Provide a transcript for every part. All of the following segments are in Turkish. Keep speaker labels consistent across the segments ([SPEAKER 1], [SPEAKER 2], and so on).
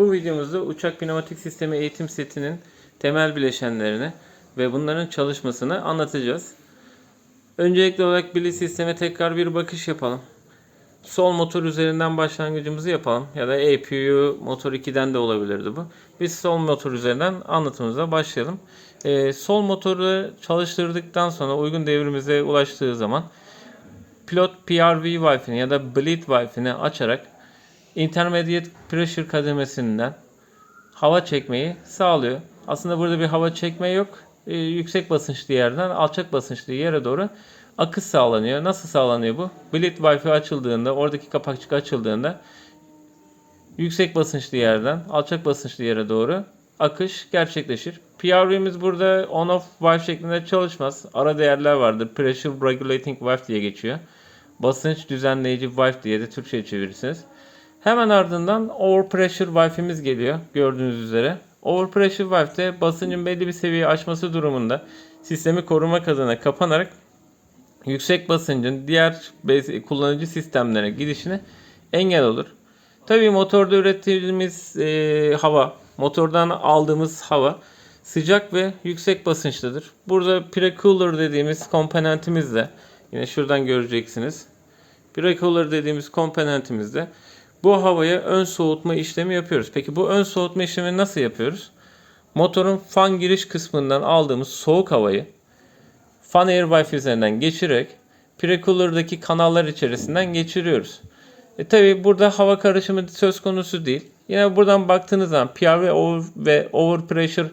[SPEAKER 1] Bu videomuzda uçak pneumatik sistemi eğitim setinin temel bileşenlerini ve bunların çalışmasını anlatacağız. Öncelikli olarak bili sisteme tekrar bir bakış yapalım. Sol motor üzerinden başlangıcımızı yapalım. Ya da APU motor 2'den de olabilirdi bu. Biz sol motor üzerinden anlatımıza başlayalım. Ee, sol motoru çalıştırdıktan sonra uygun devrimize ulaştığı zaman pilot PRV valve'ini ya da bleed valve'ini açarak intermediate pressure kademesinden hava çekmeyi sağlıyor. Aslında burada bir hava çekme yok. Ee, yüksek basınçlı yerden alçak basınçlı yere doğru akış sağlanıyor. Nasıl sağlanıyor bu? Bleed valve açıldığında, oradaki kapakçık açıldığında yüksek basınçlı yerden alçak basınçlı yere doğru akış gerçekleşir. PRV'miz burada on-off valve şeklinde çalışmaz. Ara değerler vardır. Pressure Regulating Valve diye geçiyor. Basınç düzenleyici valve diye de Türkçe çevirirsiniz. Hemen ardından overpressure valve'imiz geliyor gördüğünüz üzere. Overpressure valve de basıncın belli bir seviyeyi aşması durumunda sistemi korumak adına kapanarak yüksek basıncın diğer kullanıcı sistemlere gidişine engel olur. Tabii motorda ürettiğimiz e, hava, motordan aldığımız hava sıcak ve yüksek basınçlıdır. Burada pre-cooler dediğimiz komponentimiz de yine şuradan göreceksiniz. Pre-cooler dediğimiz komponentimizde bu havaya ön soğutma işlemi yapıyoruz. Peki bu ön soğutma işlemi nasıl yapıyoruz? Motorun fan giriş kısmından aldığımız soğuk havayı fan air valve üzerinden geçirerek pre-cooler'daki kanallar içerisinden geçiriyoruz. E tabi burada hava karışımı söz konusu değil. Yine buradan baktığınız zaman PRV over ve overpressure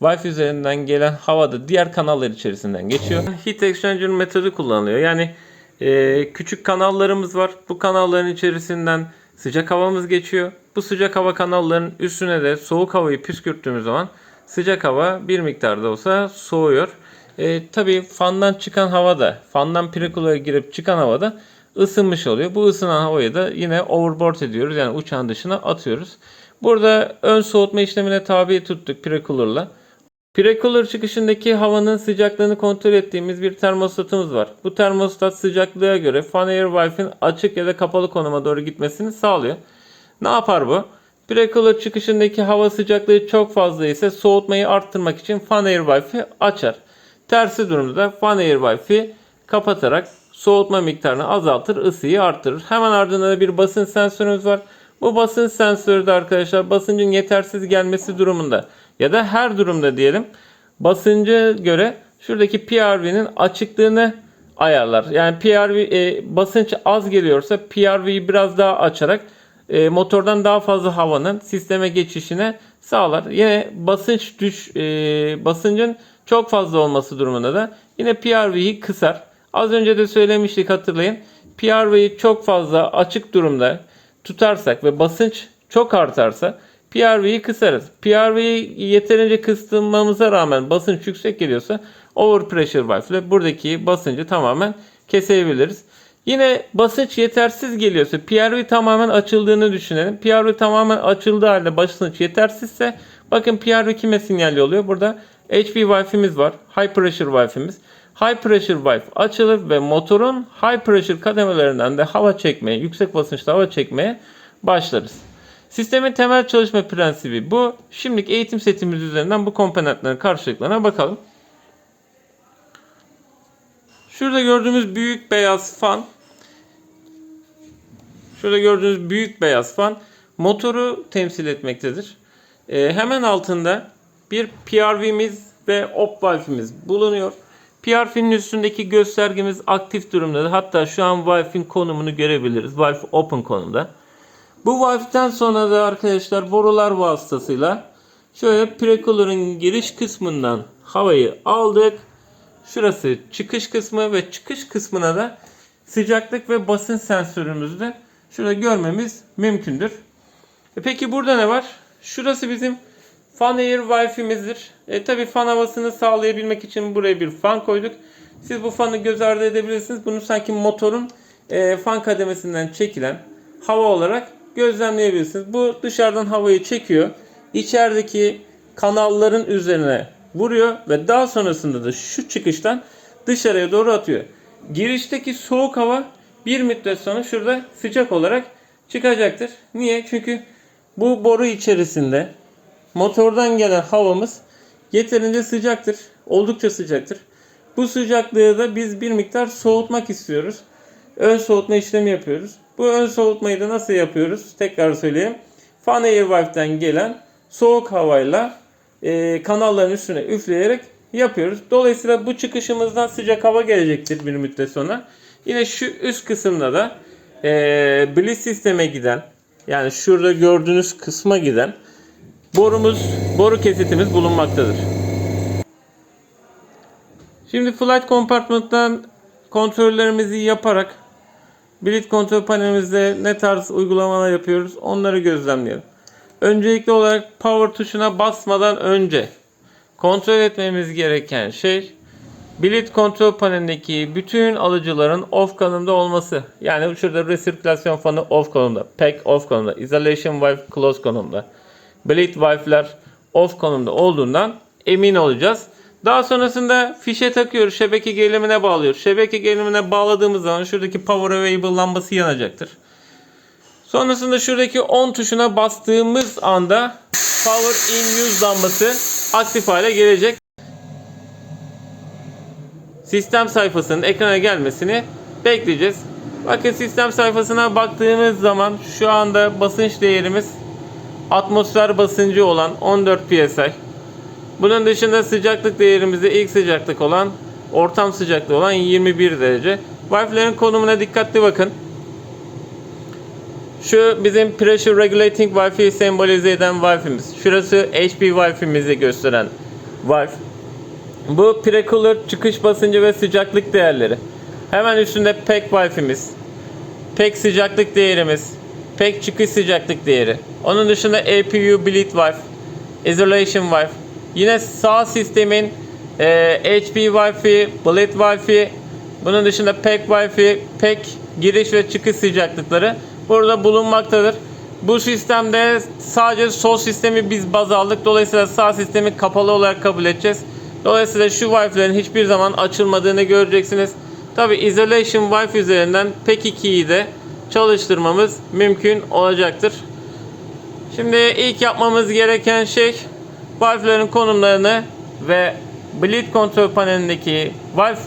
[SPEAKER 1] valve üzerinden gelen hava da diğer kanallar içerisinden geçiyor. Heat exchanger metodu kullanılıyor. Yani e, küçük kanallarımız var. Bu kanalların içerisinden sıcak havamız geçiyor. Bu sıcak hava kanallarının üstüne de soğuk havayı püskürttüğümüz zaman sıcak hava bir miktarda olsa soğuyor. E, tabii fandan çıkan hava da, fandan precool'a girip çıkan hava da ısınmış oluyor. Bu ısınan havayı da yine overboard ediyoruz. Yani uçağın dışına atıyoruz. Burada ön soğutma işlemine tabi tuttuk precooler'la. Precooler çıkışındaki havanın sıcaklığını kontrol ettiğimiz bir termostatımız var. Bu termostat sıcaklığa göre fan air valve'in açık ya da kapalı konuma doğru gitmesini sağlıyor. Ne yapar bu? Precooler çıkışındaki hava sıcaklığı çok fazla ise soğutmayı arttırmak için fan air valve'i açar. Tersi durumda da fan air valve'i kapatarak soğutma miktarını azaltır, ısıyı arttırır. Hemen ardında da bir basınç sensörümüz var. Bu basınç sensörü de arkadaşlar basıncın yetersiz gelmesi durumunda ya da her durumda diyelim basınca göre şuradaki PRV'nin açıklığını ayarlar. Yani PRV e, basınç az geliyorsa PRV'yi biraz daha açarak e, motordan daha fazla havanın sisteme geçişine sağlar. Yine basınç düş e, basıncın çok fazla olması durumunda da yine PRV'yi kısar. Az önce de söylemiştik hatırlayın. PRV'yi çok fazla açık durumda tutarsak ve basınç çok artarsa PRV'yi kısarız. PRV'yi yeterince kıstırmamıza rağmen basınç yüksek geliyorsa overpressure valve ile buradaki basıncı tamamen kesebiliriz. Yine basınç yetersiz geliyorsa PRV tamamen açıldığını düşünelim. PRV tamamen açıldığı halde basınç yetersizse bakın PRV kime sinyal oluyor? Burada HP valve'imiz var. High pressure valve'imiz. High pressure valve açılır ve motorun high pressure kademelerinden de hava çekmeye, yüksek basınçta hava çekmeye başlarız. Sistemin temel çalışma prensibi bu. Şimdilik eğitim setimiz üzerinden bu komponentlerin karşılıklarına bakalım. Şurada gördüğümüz büyük beyaz fan. Şurada gördüğünüz büyük beyaz fan motoru temsil etmektedir. Ee, hemen altında bir PRV'miz ve op valve'imiz bulunuyor. PRV'nin üstündeki göstergemiz aktif durumdadır. Hatta şu an valve'in konumunu görebiliriz. Valve open konumda. Bu valve'den sonra da arkadaşlar borular vasıtasıyla şöyle precooler'ın giriş kısmından havayı aldık. Şurası çıkış kısmı ve çıkış kısmına da sıcaklık ve basınç sensörümüzü de şurada görmemiz mümkündür. E peki burada ne var? Şurası bizim fan air valve'imizdir. E tabi fan havasını sağlayabilmek için buraya bir fan koyduk. Siz bu fanı göz ardı edebilirsiniz. Bunu sanki motorun e, fan kademesinden çekilen hava olarak gözlemleyebilirsiniz. Bu dışarıdan havayı çekiyor. İçerideki kanalların üzerine vuruyor ve daha sonrasında da şu çıkıştan dışarıya doğru atıyor. Girişteki soğuk hava bir müddet sonra şurada sıcak olarak çıkacaktır. Niye? Çünkü Bu boru içerisinde motordan gelen havamız yeterince sıcaktır. Oldukça sıcaktır. Bu sıcaklığı da biz bir miktar soğutmak istiyoruz. Ön soğutma işlemi yapıyoruz. Bu ön soğutmayı da nasıl yapıyoruz? Tekrar söyleyeyim. Fan Air Valve'den gelen soğuk havayla e, kanalların üstüne üfleyerek yapıyoruz. Dolayısıyla bu çıkışımızdan sıcak hava gelecektir bir müddet sonra. Yine şu üst kısımda da e, bliss sisteme giden yani şurada gördüğünüz kısma giden borumuz, boru kesitimiz bulunmaktadır. Şimdi flight compartment'tan kontrollerimizi yaparak Bilet kontrol panelimizde ne tarz uygulamalar yapıyoruz onları gözlemleyelim. Öncelikli olarak power tuşuna basmadan önce kontrol etmemiz gereken şey bilet kontrol panelindeki bütün alıcıların off konumda olması. Yani şurada resirkülasyon fanı off konumda, pack off konumda, isolation valve close konumda, bilet valve'ler off konumda olduğundan emin olacağız. Daha sonrasında fişe takıyoruz. Şebeke gerilimine bağlıyoruz. Şebeke gerilimine bağladığımız zaman şuradaki power available lambası yanacaktır. Sonrasında şuradaki on tuşuna bastığımız anda power in use lambası aktif hale gelecek. Sistem sayfasının ekrana gelmesini bekleyeceğiz. Bakın sistem sayfasına baktığımız zaman şu anda basınç değerimiz atmosfer basıncı olan 14 psi. Bunun dışında sıcaklık değerimizde ilk sıcaklık olan ortam sıcaklığı olan 21 derece. Valve'lerin konumuna dikkatli bakın. Şu bizim pressure regulating valve'i sembolize eden valve'imiz. Şurası HP valve'imizi gösteren valve. Bu precooler çıkış basıncı ve sıcaklık değerleri. Hemen üstünde pack valve'imiz. Pack sıcaklık değerimiz. Pack çıkış sıcaklık değeri. Onun dışında APU bleed valve. Isolation valve. Yine sağ sistemin e, HP Wi-Fi, Blade Wi-Fi, bunun dışında PEC Wi-Fi, PEC giriş ve çıkış sıcaklıkları burada bulunmaktadır. Bu sistemde sadece sol sistemi biz baz aldık. Dolayısıyla sağ sistemi kapalı olarak kabul edeceğiz. Dolayısıyla şu Wi-Fi'lerin hiçbir zaman açılmadığını göreceksiniz. Tabi Isolation Wi-Fi üzerinden PEC 2'yi de çalıştırmamız mümkün olacaktır. Şimdi ilk yapmamız gereken şey valflerin konumlarını ve bleed kontrol panelindeki valf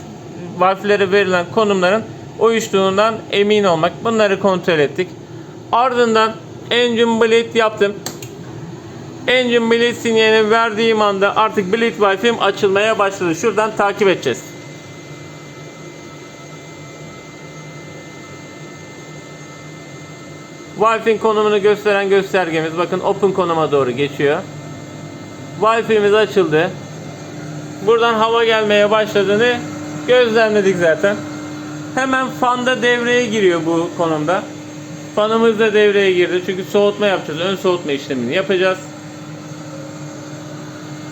[SPEAKER 1] valflere verilen konumların uyuştuğundan emin olmak. Bunları kontrol ettik. Ardından engine bleed yaptım. Engine bleed sinyalini verdiğim anda artık bleed valfim açılmaya başladı. Şuradan takip edeceğiz. Valve'in konumunu gösteren göstergemiz bakın open konuma doğru geçiyor. Valve'imiz açıldı. Buradan hava gelmeye başladığını gözlemledik zaten. Hemen fanda devreye giriyor bu konumda. Fanımız da devreye girdi. Çünkü soğutma yapacağız. Ön soğutma işlemini yapacağız.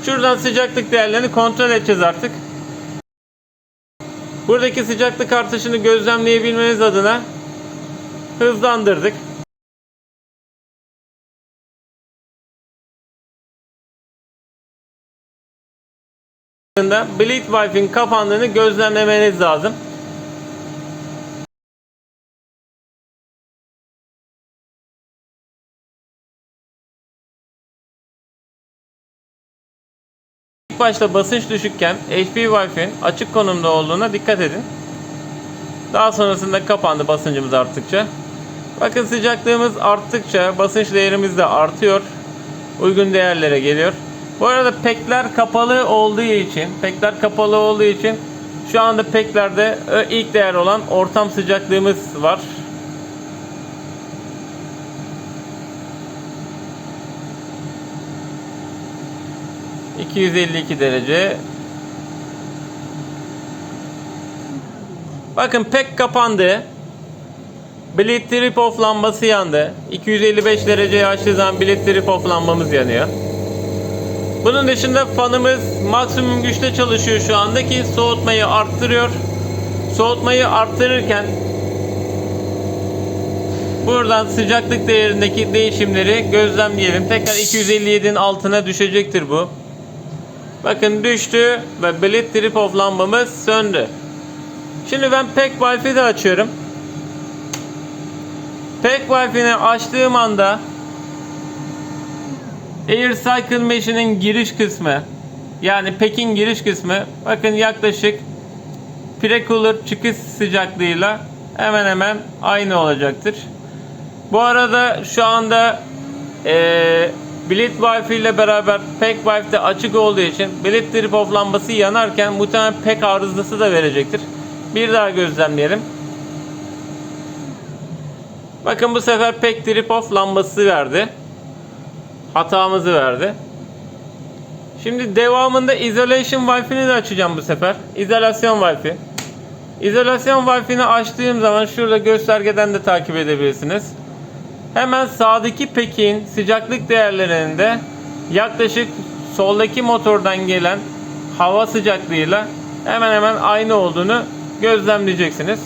[SPEAKER 1] Şuradan sıcaklık değerlerini kontrol edeceğiz artık. Buradaki sıcaklık artışını gözlemleyebilmeniz adına hızlandırdık. Bleed valve'in kapandığını gözlemlemeniz lazım. İlk başta basınç düşükken HP Wi-Fi'nin açık konumda olduğuna dikkat edin. Daha sonrasında kapandı basıncımız arttıkça. Bakın sıcaklığımız arttıkça basınç değerimiz de artıyor. Uygun değerlere geliyor. Bu arada pekler kapalı olduğu için, pekler kapalı olduğu için şu anda peklerde ilk değer olan ortam sıcaklığımız var. ...252 derece. Bakın pek kapandı. Bleed trip off lambası yandı. 255 dereceye açtığı zaman bleed trip off lambamız yanıyor. Bunun dışında fanımız maksimum güçte çalışıyor şu anda ki soğutmayı arttırıyor. Soğutmayı arttırırken buradan sıcaklık değerindeki değişimleri gözlemleyelim. Tekrar 257'nin altına düşecektir bu. Bakın düştü ve bleed trip off lambamız söndü. Şimdi ben pack valve'i de açıyorum. Pack valve'ini açtığım anda Air Cycle Machine'in giriş kısmı yani pekin giriş kısmı bakın yaklaşık Precooler çıkış sıcaklığıyla hemen hemen aynı olacaktır. Bu arada şu anda eee Bilet Wi-Fi ile beraber PEC Wi-Fi de açık olduğu için bilet trip off lambası yanarken muhtemelen PEC arızası da verecektir. Bir daha gözlemleyelim. Bakın bu sefer PEC trip off lambası verdi. Hatamızı verdi. Şimdi devamında isolation Wi-Fi'ni de açacağım bu sefer. İzolasyon Wi-Fi. İzolasyon Wi-Fi'ni açtığım zaman şurada göstergeden de takip edebilirsiniz. Hemen sağdaki pekin sıcaklık değerlerinde yaklaşık soldaki motordan gelen hava sıcaklığıyla hemen hemen aynı olduğunu gözlemleyeceksiniz.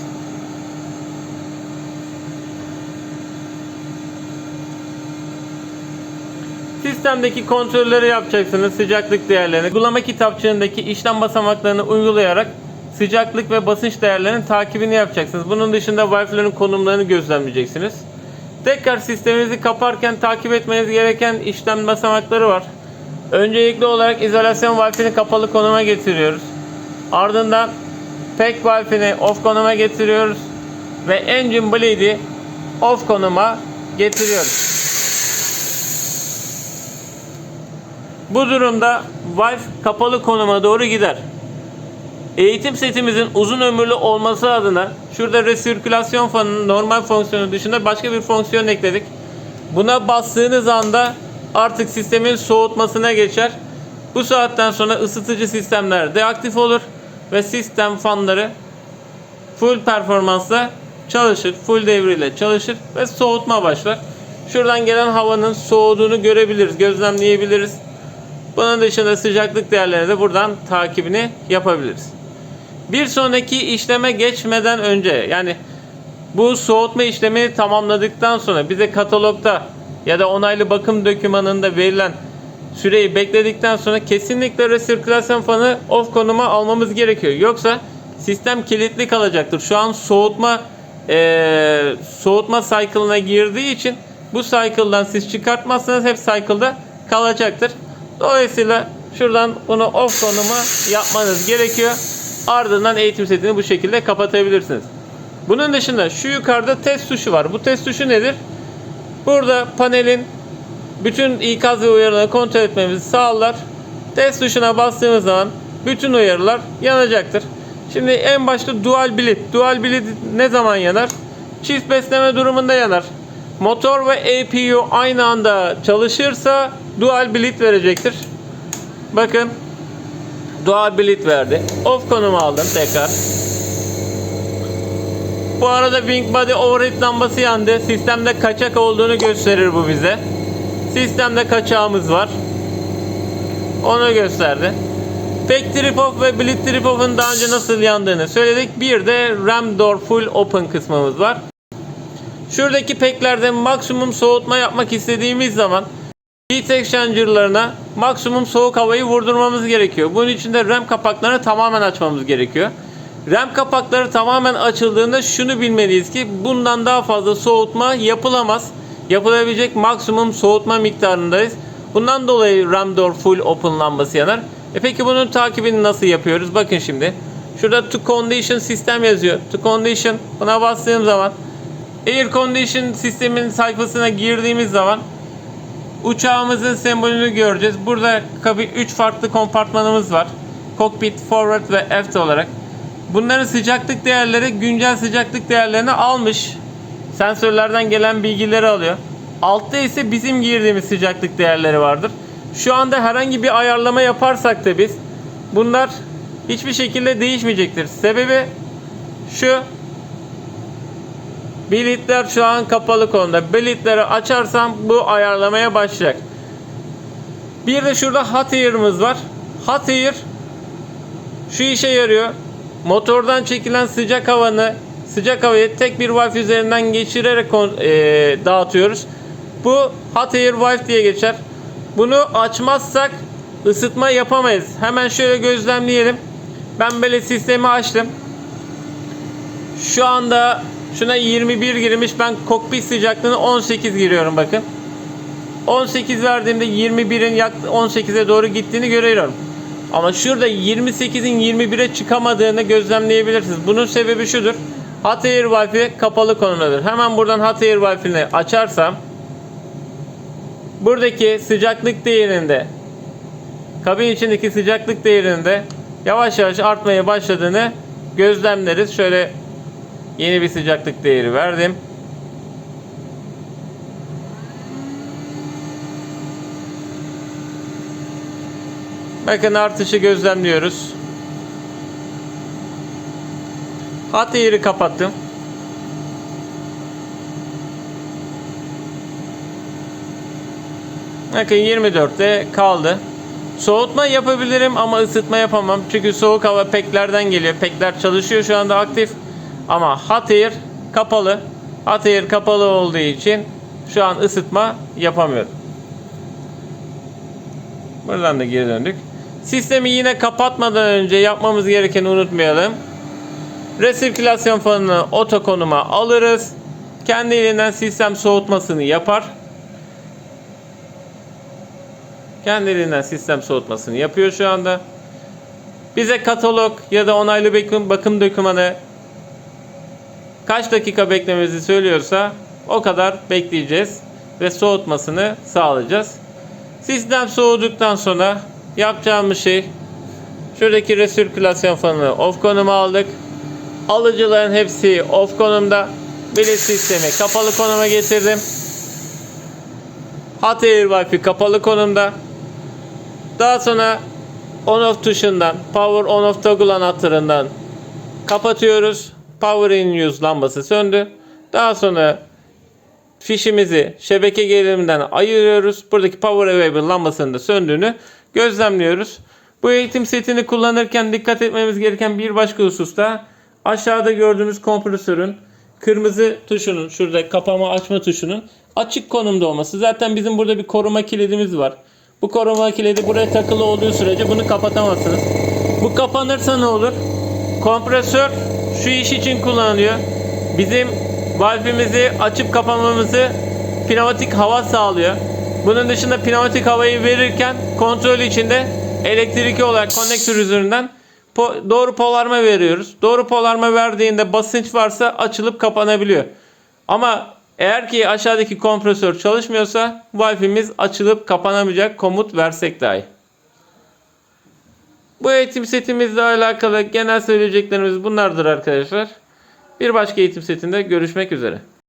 [SPEAKER 1] Sistemdeki kontrolleri yapacaksınız. Sıcaklık değerlerini. Uygulama kitapçığındaki işlem basamaklarını uygulayarak sıcaklık ve basınç değerlerinin takibini yapacaksınız. Bunun dışında Wi-Fi'lerin konumlarını gözlemleyeceksiniz. Tekrar sisteminizi kaparken takip etmeniz gereken işlem basamakları var. Öncelikli olarak izolasyon Wi-Fi'ni kapalı konuma getiriyoruz. Ardından PEC Wi-Fi'ni off konuma getiriyoruz. Ve Engine Bleed'i off konuma getiriyoruz. Bu durumda Wi-Fi kapalı konuma doğru gider. Eğitim setimizin uzun ömürlü olması adına şurada resirkülasyon fanının normal fonksiyonu dışında başka bir fonksiyon ekledik. Buna bastığınız anda artık sistemin soğutmasına geçer. Bu saatten sonra ısıtıcı sistemler deaktif olur ve sistem fanları full performansla çalışır. Full devriyle çalışır ve soğutma başlar. Şuradan gelen havanın soğuduğunu görebiliriz, gözlemleyebiliriz. Bunun dışında sıcaklık değerlerini de buradan takibini yapabiliriz. Bir sonraki işleme geçmeden önce yani bu soğutma işlemini tamamladıktan sonra bize katalogda ya da onaylı bakım dokümanında verilen süreyi bekledikten sonra kesinlikle resirkülasyon fanı off konuma almamız gerekiyor. Yoksa sistem kilitli kalacaktır. Şu an soğutma eee, soğutma cycle'ına girdiği için bu cycle'dan siz çıkartmazsanız hep cycle'da kalacaktır. Dolayısıyla şuradan bunu off konuma yapmanız gerekiyor. Ardından eğitim setini bu şekilde kapatabilirsiniz. Bunun dışında şu yukarıda test tuşu var. Bu test tuşu nedir? Burada panelin bütün ikaz ve uyarıları kontrol etmemizi sağlar. Test tuşuna bastığımız zaman bütün uyarılar yanacaktır. Şimdi en başta dual bleed. Dual bleed ne zaman yanar? Çift besleme durumunda yanar. Motor ve APU aynı anda çalışırsa dual bleed verecektir. Bakın dual bleed verdi. Off konumu aldım tekrar. Bu arada wing body overheat lambası yandı. Sistemde kaçak olduğunu gösterir bu bize. Sistemde kaçağımız var. Onu gösterdi. Pek trip off ve bleed trip off'un daha önce nasıl yandığını söyledik. Bir de ram door full open kısmımız var. Şuradaki peklerde maksimum soğutma yapmak istediğimiz zaman heat exchanger'larına maksimum soğuk havayı vurdurmamız gerekiyor. Bunun için de RAM kapaklarını tamamen açmamız gerekiyor. RAM kapakları tamamen açıldığında şunu bilmeliyiz ki bundan daha fazla soğutma yapılamaz. Yapılabilecek maksimum soğutma miktarındayız. Bundan dolayı RAM door full open lambası yanar. E peki bunun takibini nasıl yapıyoruz? Bakın şimdi. Şurada to condition sistem yazıyor. To condition buna bastığım zaman Air Condition sistemin sayfasına girdiğimiz zaman uçağımızın sembolünü göreceğiz. Burada 3 farklı kompartmanımız var. Cockpit, forward ve aft olarak. Bunların sıcaklık değerleri güncel sıcaklık değerlerini almış. Sensörlerden gelen bilgileri alıyor. Altta ise bizim girdiğimiz sıcaklık değerleri vardır. Şu anda herhangi bir ayarlama yaparsak da biz bunlar hiçbir şekilde değişmeyecektir. Sebebi şu Bilitler şu an kapalı konuda. Bilitleri açarsam bu ayarlamaya başlayacak. Bir de şurada hot air'ımız var. Hot air şu işe yarıyor. Motordan çekilen sıcak havanı sıcak havayı tek bir valve üzerinden geçirerek e, dağıtıyoruz. Bu hot air valve diye geçer. Bunu açmazsak ısıtma yapamayız. Hemen şöyle gözlemleyelim. Ben böyle sistemi açtım. Şu anda şuna 21 girmiş. Ben kokpit sıcaklığını 18 giriyorum bakın. 18 verdiğimde 21'in yak 18'e doğru gittiğini görüyorum. Ama şurada 28'in 21'e çıkamadığını gözlemleyebilirsiniz. Bunun sebebi şudur. Hot Air Wi-Fi kapalı konumdadır. Hemen buradan Hot Air Wi-Fi'ni açarsam buradaki sıcaklık değerinde kabin içindeki sıcaklık değerinde yavaş yavaş artmaya başladığını gözlemleriz. Şöyle yeni bir sıcaklık değeri verdim. Bakın artışı gözlemliyoruz. Hat yeri kapattım. Bakın 24'te kaldı. Soğutma yapabilirim ama ısıtma yapamam. Çünkü soğuk hava peklerden geliyor. Pekler çalışıyor şu anda aktif. Ama hot kapalı. Hot kapalı olduğu için şu an ısıtma yapamıyorum. Buradan da geri döndük. Sistemi yine kapatmadan önce yapmamız gerekeni unutmayalım. Resirkülasyon fanını oto konuma alırız. Kendiliğinden sistem soğutmasını yapar. Kendiliğinden sistem soğutmasını yapıyor şu anda. Bize katalog ya da onaylı bakım, bakım dokümanı kaç dakika beklememizi söylüyorsa o kadar bekleyeceğiz ve soğutmasını sağlayacağız. Sistem soğuduktan sonra yapacağımız şey şuradaki resirkülasyon fanını off konuma aldık. Alıcıların hepsi off konumda. Bilet sistemi kapalı konuma getirdim. Hot Air Wi-Fi kapalı konumda. Daha sonra on off tuşundan power on off toggle anahtarından kapatıyoruz. Power in use lambası söndü. Daha sonra fişimizi şebeke geriliminden ayırıyoruz. Buradaki power available lambasının da söndüğünü gözlemliyoruz. Bu eğitim setini kullanırken dikkat etmemiz gereken bir başka husus da aşağıda gördüğünüz kompresörün kırmızı tuşunun şurada kapama açma tuşunun açık konumda olması. Zaten bizim burada bir koruma kilidimiz var. Bu koruma kilidi buraya takılı olduğu sürece bunu kapatamazsınız. Bu kapanırsa ne olur? Kompresör şu iş için kullanılıyor. Bizim valfimizi açıp kapamamızı pneumatik hava sağlıyor. Bunun dışında pneumatik havayı verirken kontrol içinde elektriki olarak konnektör üzerinden po- doğru polarma veriyoruz. Doğru polarma verdiğinde basınç varsa açılıp kapanabiliyor. Ama eğer ki aşağıdaki kompresör çalışmıyorsa valfimiz açılıp kapanamayacak komut versek dahi. Bu eğitim setimizle alakalı genel söyleyeceklerimiz bunlardır arkadaşlar. Bir başka eğitim setinde görüşmek üzere.